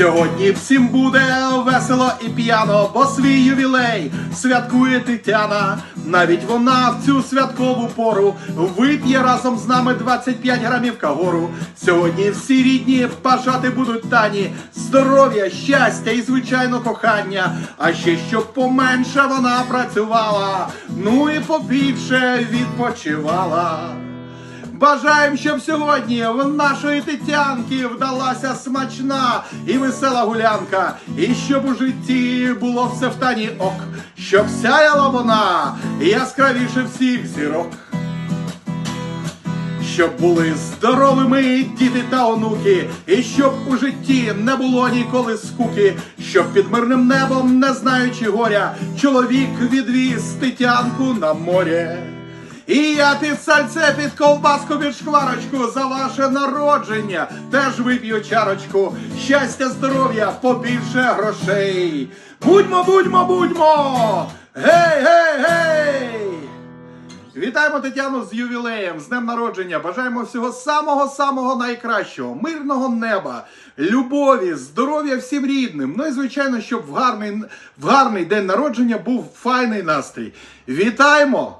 Сьогодні всім буде весело і п'яно, бо свій ювілей святкує Тетяна. Навіть вона в цю святкову пору вип'є разом з нами 25 грамів кагору. Сьогодні всі рідні бажати будуть тані здоров'я, щастя і звичайно кохання. А ще щоб поменше вона працювала, ну і побільше відпочивала. Бажаємо, щоб сьогодні в нашої Тетянки вдалася смачна і весела гулянка, і щоб у житті було все в тані ок, щоб сяяла вона яскравіше всіх зірок. Щоб були здоровими діти та онуки, і щоб у житті не було ніколи скуки, щоб під мирним небом, не знаючи горя, чоловік відвіз Тетянку на море. І я під сальце, під ковбаску, під шкварочку за ваше народження теж вип'ю чарочку. Щастя, здоров'я, побільше грошей. Будьмо, будьмо, будьмо! Гей, гей, гей! Вітаємо Тетяну з ювілеєм, з днем народження. Бажаємо всього самого-самого найкращого, мирного неба, любові, здоров'я всім рідним. Ну і звичайно, щоб в гарний, в гарний день народження був файний настрій. Вітаємо!